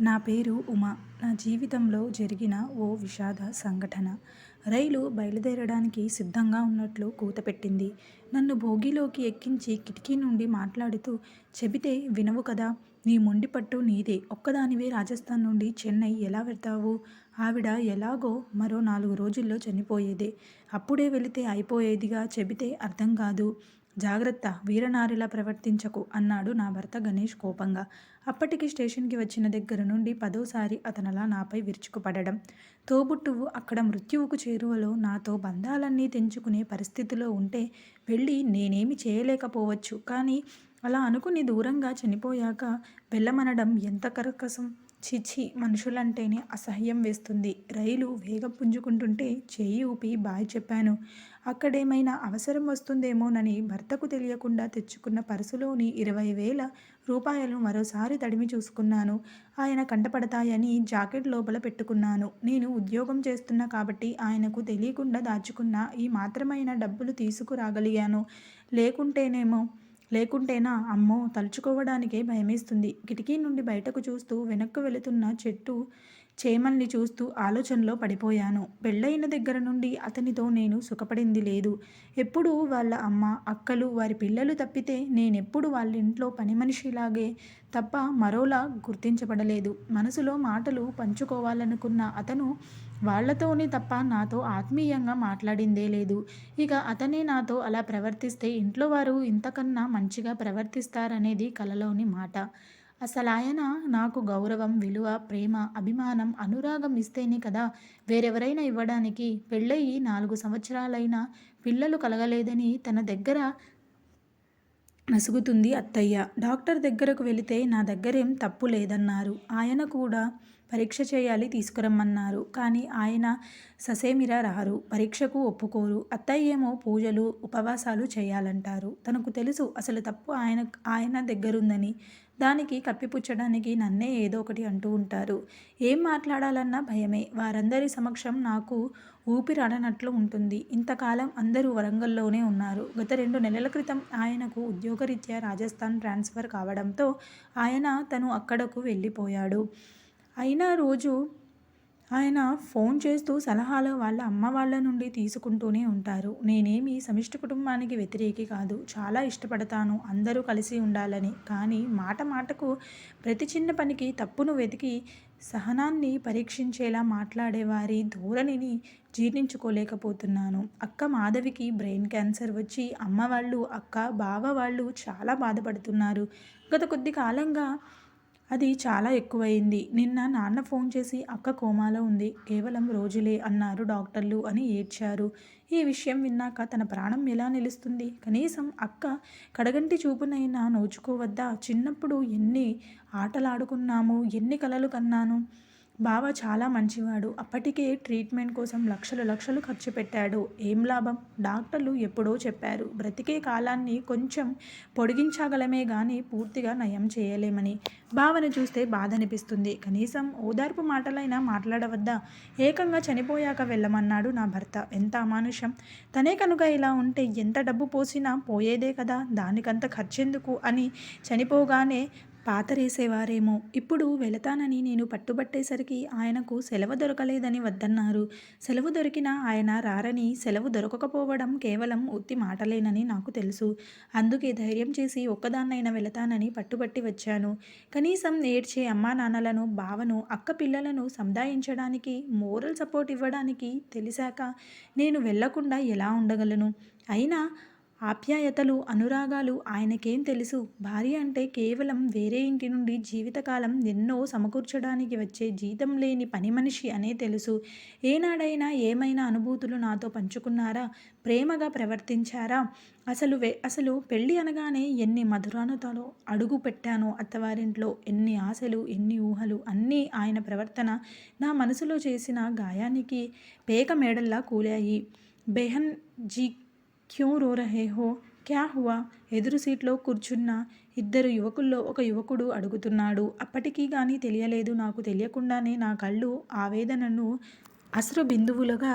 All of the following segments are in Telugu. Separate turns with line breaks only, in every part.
నా పేరు ఉమా. నా జీవితంలో జరిగిన ఓ విషాద సంఘటన. రైలు బయలుదేరడానికి సిద్ధంగా ఉన్నట్లు కూతపెట్టింది నన్ను భోగిలోకి ఎక్కించి కిటికీ నుండి మాట్లాడుతూ చెబితే వినవు కదా నీ మొండి పట్టు నీదే. ఒక్కదానివే రాజస్థాన్ నుండి చెన్నై ఎలా వెళ్తావు? ఆవిడ ఎలాగో మరో నాలుగు రోజుల్లో చనిపోయేదే. అప్పుడే వెళితే అయిపోయేదిగా చెబితే అర్థం కాదు. జాగ్రత్త వీరనారిలా ప్రవర్తించకు అన్నాడు నా భర్త గణేష్ కోపంగా. అప్పటికి స్టేషన్కి వచ్చిన దగ్గర నుండి పదోసారి అతనలా నాపై విరుచుకుపడడం. తోబుట్టువు అక్కడ మృత్యువుకు చేరువలో నాతో బంధాలన్నీ తెంచుకునే పరిస్థితిలో ఉంటే వెళ్ళి నేనేమి చేయలేకపోవచ్చు. కానీ అలా అనుకుని దూరంగా చనిపోయాక వెళ్ళమనడం ఎంత కరకసం? చిచి మనుషులంటేనే అసహ్యం వేస్తుంది. రైలు వేగం పుంజుకుంటుంటే చేయి ఊపి బాయ్ చెప్పాను. అక్కడేమైనా అవసరం వస్తుందేమోనని భర్తకు తెలియకుండా తెచ్చుకున్న పర్సులోని ఇరవై వేల రూపాయలు మరోసారి తడిమి చూసుకున్నాను. ఆయన కంటపడతాయని జాకెట్ లోపల పెట్టుకున్నాను. నేను ఉద్యోగం చేస్తున్నా కాబట్టి ఆయనకు తెలియకుండా దాచుకున్న ఈ మాత్రమైన డబ్బులు తీసుకురాగలిగాను. లేకుంటేనేమో లేకుంటేనా? అమ్మో! తలుచుకోవడానికే భయమేస్తుంది. కిటికీ నుండి బయటకు చూస్తూ వెనక్కు వెళుతున్న చెట్టు చేమల్ని చూస్తూ ఆలోచనలో పడిపోయాను. పెళ్ళైన దగ్గర నుండి అతనితో నేను సుఖపడింది లేదు. ఎప్పుడూ వాళ్ళ అమ్మ అక్కలు వారి పిల్లలు తప్పితే నేనెప్పుడు వాళ్ళ ఇంట్లో పని మనిషిలాగే తప్ప మరోలా గుర్తించబడలేదు. మనసులో మాటలు పంచుకోవాలనుకున్న అతను వాళ్ళతోనే తప్ప నాతో ఆత్మీయంగా మాట్లాడిందే లేదు. ఇక అతనే నాతో అలా ప్రవర్తిస్తే ఇంట్లో వారు ఇంతకన్నా మంచిగా ప్రవర్తిస్తారనేది కలలోని మాట. అసలు ఆయన నాకు గౌరవం విలువ ప్రేమ అభిమానం అనురాగం ఇస్తేనే కదా వేరెవరైనా ఇవ్వడానికి పెళ్ళయి నాలుగు సంవత్సరాలైనా పిల్లలు కలగలేదని తన దగ్గర నసుగుతుంది అత్తయ్య. డాక్టర్ దగ్గరకు వెళితే నా దగ్గరేం తప్పు లేదన్నారు. ఆయన కూడా పరీక్ష చేయాలి తీసుకురమ్మన్నారు. కానీ ఆయన ససేమిరా రారు. పరీక్షకు ఒప్పుకోరు. అత్తయ్యేమో పూజలు ఉపవాసాలు చేయాలంటారు. తనకు తెలుసు అసలు తప్పు ఆయన ఆయన దగ్గరుందని. దానికి కప్పిపుచ్చడానికి నన్నే ఏదో ఒకటి అంటూ ఉంటారు. ఏం మాట్లాడాలన్నా భయమే. వారందరి సమక్షం నాకు ఊపిరాడనట్లు ఉంటుంది. ఇంతకాలం అందరూ వరంగల్లోనే ఉన్నారు. గత రెండు నెలల క్రితం ఆయనకు ఉద్యోగరీత్యా రాజస్థాన్ ట్రాన్స్ఫర్ కావడంతో ఆయన తను అక్కడకు వెళ్ళిపోయాడు. అయినా రోజు ఆయన ఫోన్ చేస్తూ సలహాలు వాళ్ళ అమ్మ వాళ్ళ నుండి తీసుకుంటూనే ఉంటారు. నేనేమి సమిష్టి కుటుంబానికి వ్యతిరేకి కాదు చాలా ఇష్టపడతాను అందరూ కలిసి ఉండాలని. కానీ మాట మాటకు ప్రతి చిన్న పనికి తప్పును వెతికి సహనాన్ని పరీక్షించేలా మాట్లాడేవారి ధోరణిని జీర్ణించుకోలేకపోతున్నాను. అక్క మాధవికి బ్రెయిన్ క్యాన్సర్ వచ్చి అమ్మ వాళ్ళు అక్క బావ వాళ్ళు చాలా బాధపడుతున్నారు. గత కొద్ది కాలంగా అది చాలా ఎక్కువైంది నిన్న నాన్న ఫోన్ చేసి అక్క కోమాలో ఉంది. కేవలం రోజులే అన్నారు డాక్టర్లు అని ఏడ్చారు. ఈ విషయం విన్నాక తన ప్రాణం ఎలా నిలుస్తుంది? కనీసం అక్క కడగంటి చూపునైనా నోచుకోవద్దా? చిన్నప్పుడు ఎన్ని ఆటలాడుకున్నాము ఎన్ని కలలు కన్నాను? బావ చాలా మంచివాడు. అప్పటికే ట్రీట్మెంట్ కోసం లక్షలు లక్షలు ఖర్చు పెట్టాడు. ఏం లాభం? డాక్టర్లు ఎప్పుడో చెప్పారు. బ్రతికే కాలాన్ని కొంచెం పొడిగించగలమే కానీ పూర్తిగా నయం చేయలేమని. బావను చూస్తే బాధ అనిపిస్తుంది కనీసం ఓదార్పు మాటలైనా మాట్లాడవద్దా? ఏకంగా చనిపోయాక వెళ్ళమన్నాడు నా భర్త. ఎంత అమానుషం. తనే కనుక ఇలా ఉంటే ఎంత డబ్బు పోసినా పోయేదే కదా? దానికంత ఖర్చెందుకు అని చనిపోగానే పాతరేసేవారేమో. ఇప్పుడు వెళతానని నేను పట్టుబట్టేసరికి ఆయనకు సెలవు దొరకలేదని వద్దన్నారు. సెలవు దొరికినా ఆయన రారని సెలవు దొరకకపోవడం కేవలం ఉత్తి మాటలేనని నాకు తెలుసు. అందుకే ధైర్యం చేసి ఒక్కదాన్నైనా వెళతానని పట్టుబట్టి వచ్చాను. కనీసం ఏడ్చే అమ్మా నాన్నలను బావను అక్క పిల్లలను సందాయించడానికి మోరల్ సపోర్ట్ ఇవ్వడానికి తెలిసాక నేను వెళ్ళకుండా ఎలా ఉండగలను? అయినా ఆప్యాయతలు అనురాగాలు ఆయనకేం తెలుసు? భార్య అంటే కేవలం వేరే ఇంటి నుండి జీవితకాలం ఎన్నో సమకూర్చడానికి వచ్చే జీతం లేని పని మనిషి అనే తెలుసు. ఏనాడైనా ఏమైనా అనుభూతులు నాతో పంచుకున్నారా? ప్రేమగా ప్రవర్తించారా? అసలు అసలు పెళ్ళి అనగానే ఎన్ని మధురానుతలో అడుగు పెట్టానో అత్తవారింట్లో ఎన్ని ఆశలు ఎన్ని ఊహలు అన్నీ ఆయన ప్రవర్తన నా మనసులో చేసిన గాయానికి పేక మేడల్లా కూలాయి. బెహన్ జీ క్యూ రో రహే హో క్యా హువా? ఎదురు సీట్లో కూర్చున్న ఇద్దరు యువకుల్లో ఒక యువకుడు అడుగుతున్నాడు. అప్పటికీ కానీ తెలియలేదు. నాకు తెలియకుండానే నా కళ్ళు ఆవేదనను అసలు బిందువులుగా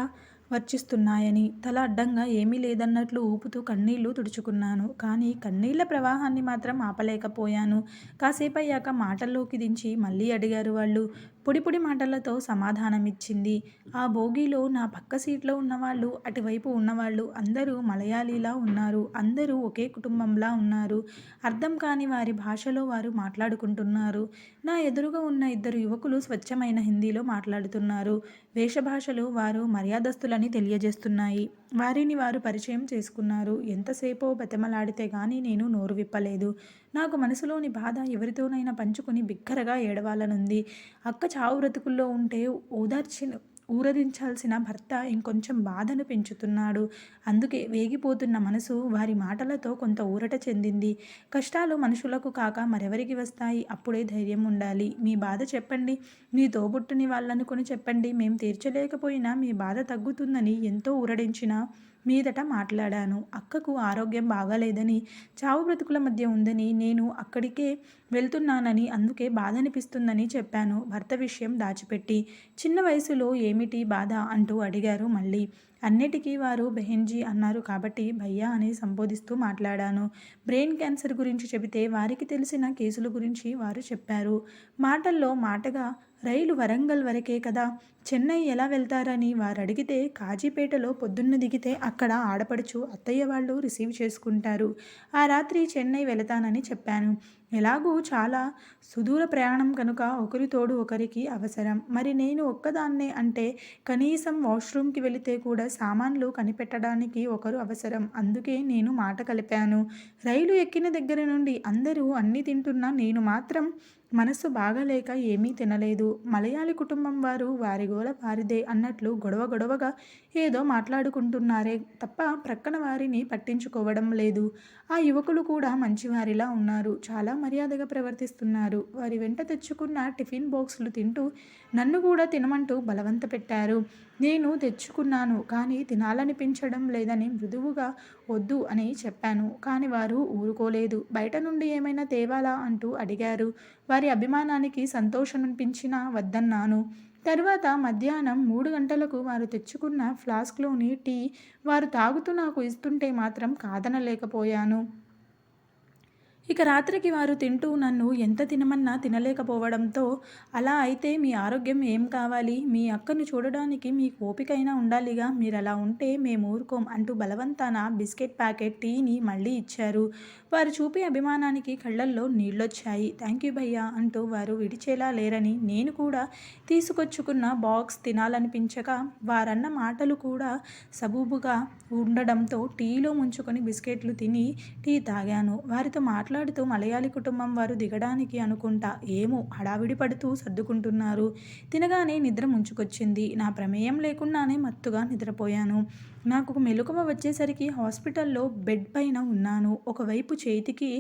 వర్చిస్తున్నాయని. తల అడ్డంగా ఏమీ లేదన్నట్లు ఊపుతూ కన్నీళ్ళు తుడుచుకున్నాను. కానీ కన్నీళ్ళ ప్రవాహాన్ని మాత్రం ఆపలేకపోయాను. కాసేపయ్యాక మాటల్లోకి దించి మళ్ళీ అడిగారు వాళ్ళు పొడిపొడి మాటలతో సమాధానమిచ్చింది. ఆ బోగీలో నా పక్క సీట్లో ఉన్నవాళ్ళు అటువైపు ఉన్నవాళ్ళు అందరూ మలయాళీలా ఉన్నారు. అందరూ ఒకే కుటుంబంలా ఉన్నారు. అర్థం కాని వారి భాషలో వారు మాట్లాడుకుంటున్నారు. నా ఎదురుగా ఉన్న ఇద్దరు యువకులు స్వచ్ఛమైన హిందీలో మాట్లాడుతున్నారు. వేషభాషలు వారు మర్యాదస్తులని తెలియజేస్తున్నాయి. వారిని వారు పరిచయం చేసుకున్నారు. ఎంతసేపో బతిమలాడితే గాని నేను నోరు విప్పలేదు. నాకు మనసులోని బాధ ఎవరితోనైనా పంచుకుని బిగ్గరగా ఏడవాలనుంది. అక్క చావు బ్రతుకుల్లో ఉంటే ఓదార్చిన ఊరదించాల్సిన భర్త ఇంకొంచెం బాధను పెంచుతున్నాడు. అందుకే వేగిపోతున్న మనసు వారి మాటలతో కొంత ఊరట చెందింది. కష్టాలు మనుషులకు కాక మరెవరికి వస్తాయి? అప్పుడే ధైర్యం ఉండాలి. మీ బాధ చెప్పండి. మీ తోబుట్టుని వాళ్ళనుకుని చెప్పండి. మేము తీర్చలేకపోయినా మీ బాధ తగ్గుతుందని ఎంతో ఊరడించినా మీదట మాట్లాడాను. అక్కకు ఆరోగ్యం బాగాలేదని చావు బ్రతుకుల మధ్య ఉందని నేను అక్కడికే వెళ్తున్నానని అందుకే బాధ అనిపిస్తుందని చెప్పాను. భర్త విషయం దాచిపెట్టి చిన్న వయసులో ఏమిటి బాధ అంటూ అడిగారు మళ్ళీ. అన్నిటికీ వారు బెహెన్జీ అన్నారు కాబట్టి భయ్యా అని సంబోధిస్తూ మాట్లాడాను. బ్రెయిన్ క్యాన్సర్ గురించి చెబితే వారికి తెలిసిన కేసుల గురించి వారు చెప్పారు. మాటల్లో మాటగా రైలు వరంగల్ వరకే కదా చెన్నై ఎలా వెళ్తారని వారు అడిగితే కాజీపేటలో పొద్దున్న దిగితే అక్కడ ఆడపడుచు అత్తయ్య వాళ్ళు రిసీవ్ చేసుకుంటారు. ఆ రాత్రి చెన్నై వెళతానని చెప్పాను. ఎలాగూ చాలా సుదూర ప్రయాణం కనుక ఒకరి తోడు ఒకరికి అవసరం. మరి నేను ఒక్కదాన్నే అంటే కనీసం వాష్రూమ్కి వెళితే కూడా సామాన్లు కనిపెట్టడానికి ఒకరు అవసరం. అందుకే నేను మాట కలిపాను. రైలు ఎక్కిన దగ్గర నుండి అందరూ అన్నీ తింటున్నా నేను మాత్రం మనసు బాగాలేక ఏమీ తినలేదు. మలయాళీ కుటుంబం వారు వారి గోల వారిదే అన్నట్లు గొడవ గొడవగా ఏదో మాట్లాడుకుంటున్నారే తప్ప ప్రక్కన వారిని పట్టించుకోవడం లేదు. ఆ యువకులు కూడా మంచివారిలా ఉన్నారు. చాలా మర్యాదగా ప్రవర్తిస్తున్నారు. వారి వెంట తెచ్చుకున్న టిఫిన్ బాక్సులు తింటూ నన్ను కూడా తినమంటూ బలవంత పెట్టారు. నేను తెచ్చుకున్నాను కానీ తినాలనిపించడం లేదని మృదువుగా వద్దు అని చెప్పాను. కానీ వారు ఊరుకోలేదు. బయట నుండి ఏమైనా తేవాలా అంటూ అడిగారు. వారి అభిమానానికి సంతోషం అనిపించినా వద్దన్నాను. తర్వాత మధ్యాహ్నం మూడు గంటలకు వారు తెచ్చుకున్న ఫ్లాస్క్లోని టీ వారు తాగుతూ నాకు ఇస్తుంటే మాత్రం కాదనలేకపోయాను. ఇక రాత్రికి వారు తింటూ నన్ను ఎంత తినమన్నా తినలేకపోవడంతో అలా అయితే మీ ఆరోగ్యం ఏం కావాలి? మీ అక్కను చూడడానికి మీకు ఓపికైనా ఉండాలిగా? మీరు అలా ఉంటే మేము ఊరుకోం అంటూ బలవంతాన బిస్కెట్ ప్యాకెట్ టీని మళ్ళీ ఇచ్చారు. వారు చూపే అభిమానానికి కళ్ళల్లో నీళ్ళొచ్చాయి. థ్యాంక్ యూ భయ్యా అంటూ వారు విడిచేలా లేరని నేను కూడా తీసుకొచ్చుకున్న బాక్స్ తినాలనిపించక వారన్న మాటలు కూడా సబూబుగా ఉండడంతో టీలో ముంచుకొని బిస్కెట్లు తిని టీ తాగాను. వారితో మాట్లాడు మాట్లాడుతూ మలయాళీ కుటుంబం వారు దిగడానికి అనుకుంటా ఏమో హడావిడి పడుతూ సర్దుకుంటున్నారు. తినగానే నిద్ర ముంచుకొచ్చింది. నా ప్రమేయం లేకుండానే మత్తుగా నిద్రపోయాను. నాకు మెలకువ వచ్చేసరికి హాస్పిటల్లో బెడ్ పైన ఉన్నాను. ఒకవైపు చేతికి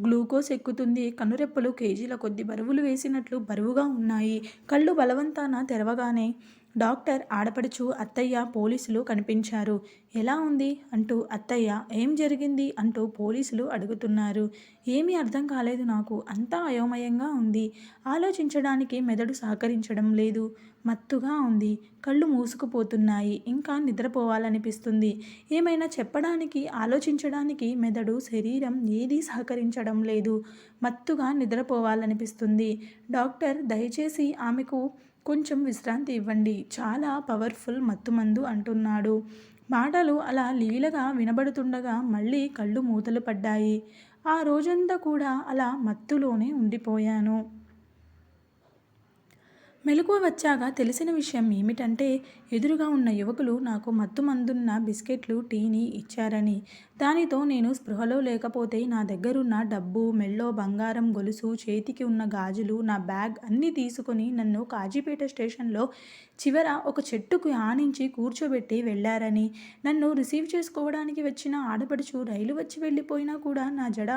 గ్లూకోజ్ ఎక్కుతుంది. కనురెప్పలు కేజీల కొద్ది బరువులు వేసినట్లు బరువుగా ఉన్నాయి. కళ్ళు బలవంతాన తెరవగానే డాక్టర్ ఆడపడుచు అత్తయ్య పోలీసులు కనిపించారు. ఎలా ఉంది అంటూ అత్తయ్య ఏం జరిగింది అంటూ పోలీసులు అడుగుతున్నారు. ఏమీ అర్థం కాలేదు నాకు. అంతా అయోమయంగా ఉంది. ఆలోచించడానికి మెదడు సహకరించడం లేదు. మత్తుగా ఉంది. కళ్ళు మూసుకుపోతున్నాయి. ఇంకా నిద్రపోవాలనిపిస్తుంది. ఏమైనా చెప్పడానికి ఆలోచించడానికి మెదడు శరీరం ఏదీ సహకరించడం లేదు. మత్తుగా నిద్రపోవాలనిపిస్తుంది. డాక్టర్ దయచేసి ఆమెకు కొంచెం విశ్రాంతి ఇవ్వండి. చాలా పవర్ఫుల్ మత్తుమందు అంటున్నాడు. మాటలు అలా లీలగా వినబడుతుండగా మళ్ళీ కళ్ళు మూతలు పడ్డాయి. ఆ రోజంతా కూడా అలా మత్తులోనే ఉండిపోయాను. మెలకువ వచ్చాక తెలిసిన విషయం ఏమిటంటే ఎదురుగా ఉన్న యువకులు నాకు మత్తు మందున్న బిస్కెట్లు టీని ఇచ్చారని. దానితో నేను స్పృహలో లేకపోతే నా దగ్గరున్న డబ్బు మెళ్ళో బంగారం గొలుసు చేతికి ఉన్న గాజులు నా బ్యాగ్ అన్నీ తీసుకొని నన్ను కాజీపేట స్టేషన్లో చివర ఒక చెట్టుకు ఆనించి కూర్చోబెట్టి వెళ్ళారని. నన్ను రిసీవ్ చేసుకోవడానికి వచ్చిన ఆడపడుచు రైలు వచ్చి వెళ్ళిపోయినా కూడా నా జడ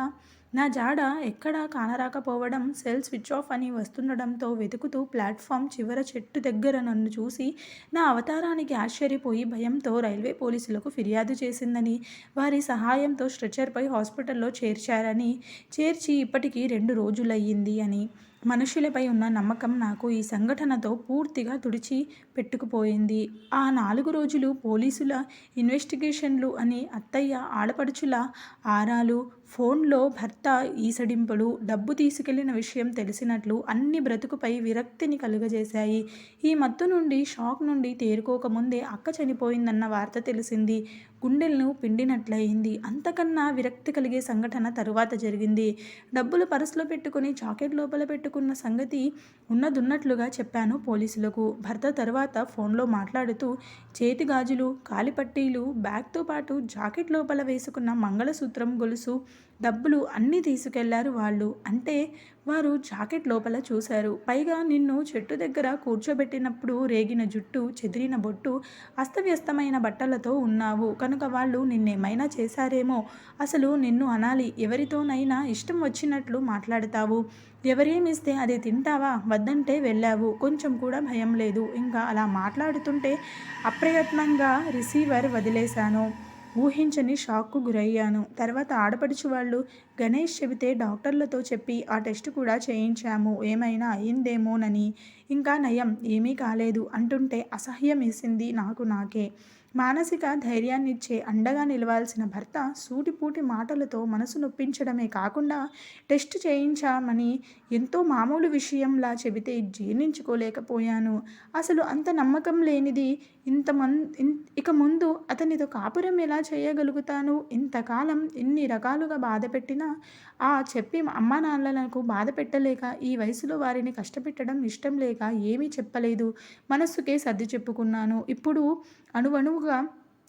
నా జాడ ఎక్కడా కానరాకపోవడం సెల్ స్విచ్ ఆఫ్ అని వస్తుండడంతో వెతుకుతూ ప్లాట్ఫామ్ చివర చెట్టు దగ్గర నన్ను చూసి నా అవతారానికి ఆశ్చర్యపోయి భయంతో రైల్వే పోలీసులకు ఫిర్యాదు చేసిందని వారి సహాయంతో స్ట్రెచర్పై హాస్పిటల్లో చేర్చారని చేర్చి ఇప్పటికీ రెండు రోజులయ్యింది అని. మనుషులపై ఉన్న నమ్మకం నాకు ఈ సంఘటనతో పూర్తిగా తుడిచి పెట్టుకుపోయింది. ఆ నాలుగు రోజులు పోలీసుల ఇన్వెస్టిగేషన్లు అని అత్తయ్య ఆడపడుచుల ఆరాలు, ఫోన్లో భర్త ఈసడింపులు, డబ్బు తీసుకెళ్ళిన విషయం తెలిసినట్లు అన్ని బ్రతుకుపై విరక్తిని కలుగజేశాయి. ఈ మత్తు నుండి, షాక్ నుండి తేరుకోకముందే అక్క చనిపోయిందన్న వార్త తెలిసింది. గుండెలను పిండినట్లయింది. అంతకన్నా విరక్తి కలిగే సంఘటన తరువాత జరిగింది. డబ్బులు పర్సులో పెట్టుకుని జాకెట్ లోపల పెట్టుకున్న సంగతి ఉన్నదున్నట్లుగా చెప్పాను పోలీసులకు. భర్త తరువాత ఫోన్లో మాట్లాడుతూ చేతి గాజులు, కాలిపట్టీలు, బ్యాగ్తో పాటు జాకెట్ లోపల వేసుకున్న మంగళసూత్రం, గొలుసు, డబ్బులు అన్నీ తీసుకెళ్ళారు వాళ్ళు. అంటే వారు జాకెట్ లోపల చూశారు. పైగా నిన్ను చెట్టు దగ్గర కూర్చోబెట్టినప్పుడు రేగిన జుట్టు, చెదిరిన బొట్టు, అస్తవ్యస్తమైన బట్టలతో ఉన్నావు కనుక వాళ్ళు నిన్నేమైనా చేశారేమో. అసలు నిన్ను అనాలి. ఎవరితోనైనా ఇష్టం వచ్చినట్లు మాట్లాడతావు. ఎవరేమిస్తే అది తింటావా? వద్దంటే వెళ్ళావు. కొంచెం కూడా భయం లేదు. ఇంకా అలా మాట్లాడుతుంటే అప్రయత్నంగా రిసీవర్ వదిలేశాను. ఊహించని షాక్కు గురయ్యాను. తర్వాత ఆడపడుచు వాళ్ళు గణేష్ చెబితే డాక్టర్లతో చెప్పి ఆ టెస్ట్ కూడా చేయించాము. ఏమైనా అయిందేమోనని. ఇంకా నయం. ఏమీ కాలేదు అంటుంటే అసహ్యమేసింది నాకు నాకే. మానసిక ధైర్యాన్నిచ్చే అండగా నిలవాల్సిన భర్త సూటిపూటి మాటలతో మనసు నొప్పించడమే కాకుండా టెస్ట్ చేయించామని ఎంతో మామూలు విషయంలా చెబితే జీర్ణించుకోలేకపోయాను. అసలు అంత నమ్మకం లేనిది ఇంతమం ఇక ముందు అతనితో కాపురం ఎలా చేయగలుగుతాను? ఇంతకాలం ఎన్ని రకాలుగా బాధపెట్టినా ఆ చెప్పి అమ్మానాన్నలకు బాధపెట్టలేక, ఈ వయసులో వారిని కష్టపెట్టడం ఇష్టం లేక ఏమీ చెప్పలేదు. మనస్సుకే సర్ది చెప్పుకున్నాను. ఇప్పుడు అణువణువుగా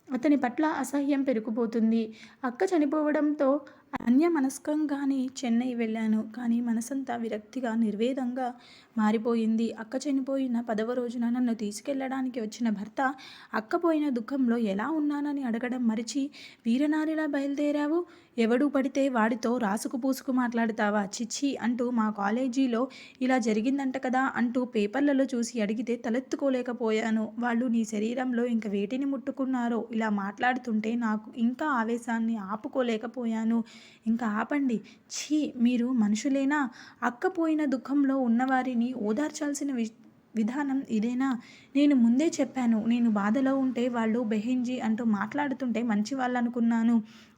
అతని పట్ల అసహ్యం పెరిగిపోతుంది. అక్క చనిపోవడంతో అన్యమనస్కంగానే చెన్నై వెళ్ళాను. కానీ మనసంతా విరక్తిగా, నిర్వేదంగా మారిపోయింది. అక్క చనిపోయిన పదవ రోజున నన్ను తీసుకెళ్ళడానికి వచ్చిన భర్త అక్క పోయిన దుఃఖంలో ఎలా ఉన్నానని అడగడం మరిచి వీరనారిలా బయలుదేరావు? ఎవడు పడితే వాడితో రాసుకు పూసుకు మాట్లాడతావా? చిచ్చి అంటూ మా కాలేజీలో ఇలా జరిగిందంట కదా అంటూ పేపర్లలో చూసి అడిగితే తలెత్తుకోలేకపోయాను. వాళ్ళు నీ శరీరంలో ఇంక వేటిని ముట్టుకున్నారో ఇలా మాట్లాడుతుంటే నాకు ఇంకా ఆవేశాన్ని ఆపుకోలేకపోయాను. ఇంకా ఆపండి. ఛీ మీరు మనుషులేనా? అక్కపోయిన దుఃఖంలో ఉన్నవారిని ఓదార్చాల్సిన వి విధానం ఇదేనా? నేను ముందే చెప్పాను. నేను బాధలో ఉంటే వాళ్ళు బెహెంజీ అంటూ మాట్లాడుతుంటే మంచి వాళ్ళనుకున్నాను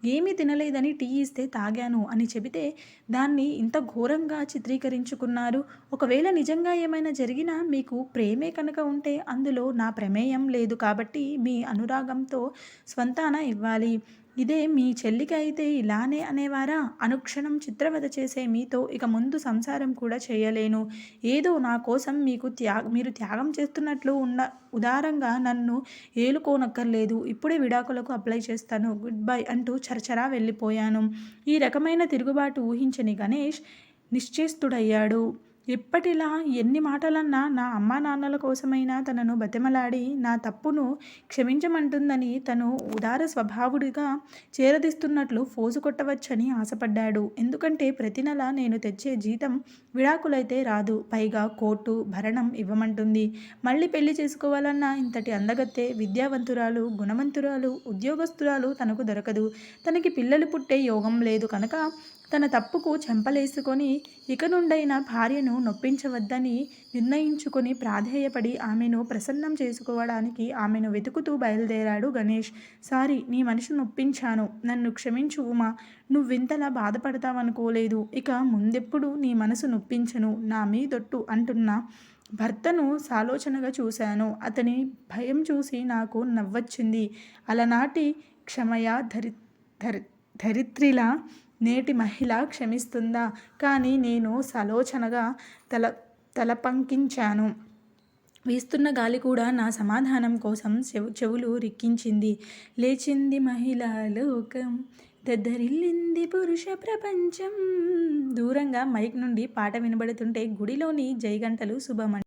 ఏమీ తినలేదని టీ ఇస్తే తాగాను అని చెబితే దాన్ని ఇంత ఘోరంగా చిత్రీకరించుకున్నారు. ఒకవేళ నిజంగా ఏమైనా జరిగినా మీకు ప్రేమే కనుక ఉంటే అందులో నా ప్రమేయం లేదు కాబట్టి మీ అనురాగంతో స్వంతాన ఇవ్వాలి. ఇదే మీ చెల్లికి అయితే ఇలానే అనేవారా? అనుక్షణం చిత్రవద చేసే మీతో ఇక ముందు సంసారం కూడా చేయలేను. ఏదో నా కోసం మీకు త్యాగ మీరు త్యాగం చేస్తున్నట్లు ఉన్న ఉదారంగా నన్ను ఏలుకోనక్కర్లేదు. ఇప్పుడే విడాకులకు అప్లై చేస్తాను. గుడ్ బై అంటూ చరచరా వెళ్ళిపోయాను. ఈ రకమైన తిరుగుబాటు ఊహించని గణేష్ నిశ్చేస్తుడయ్యాడు ఇప్పటిలా ఎన్ని మాటలన్నా నా అమ్మానాన్నల కోసమైనా తనను బతిమలాడి నా తప్పును క్షమించమంటుందని తను ఉదార స్వభావుడిగా చేరదీస్తున్నట్లు ఫోజు కొట్టవచ్చని ఆశపడ్డాడు. ఎందుకంటే ప్రతి నెల నేను తెచ్చే జీతం విడాకులైతే రాదు. పైగా కోర్టు భరణం ఇవ్వమంటుంది. మళ్ళీ పెళ్ళి చేసుకోవాలన్నా ఇంతటి అందగత్తే విద్యావంతురాలు, గుణవంతురాలు, ఉద్యోగస్తురాలు తనకు దొరకదు. తనకి పిల్లలు పుట్టే యోగం లేదు కనుక తన తప్పుకు చెంపలేసుకొని ఇక నుండైన భార్యను నొప్పించవద్దని నిర్ణయించుకుని ప్రాధేయపడి ఆమెను ప్రసన్నం చేసుకోవడానికి ఆమెను వెతుకుతూ బయలుదేరాడు గణేష్. సారీ నీ మనసు నొప్పించాను. నన్ను క్షమించు ఉమా. నువ్వింతలా బాధపడతావనుకోలేదు. ఇక ముందెప్పుడు నీ మనసు నొప్పించను. నా మీదొట్టు అంటున్న భర్తను సాలోచనగా చూశాను. అతని భయం చూసి నాకు నవ్వొచ్చింది. అలనాటి క్షమయ ధరి ధరి ధరిత్రిలా నేటి మహిళ క్షమిస్తుందా? కానీ నేను సలోచనగా తల తలపంకించాను. వీస్తున్న గాలి కూడా నా సమాధానం కోసం చెవు చెవులు రిక్కించింది. లేచింది మహిళా లోకం. దద్దరిల్లింది పురుష ప్రపంచం. దూరంగా మైక్ నుండి పాట వినబడుతుంటే గుడిలోని జైగంటలు శుభమని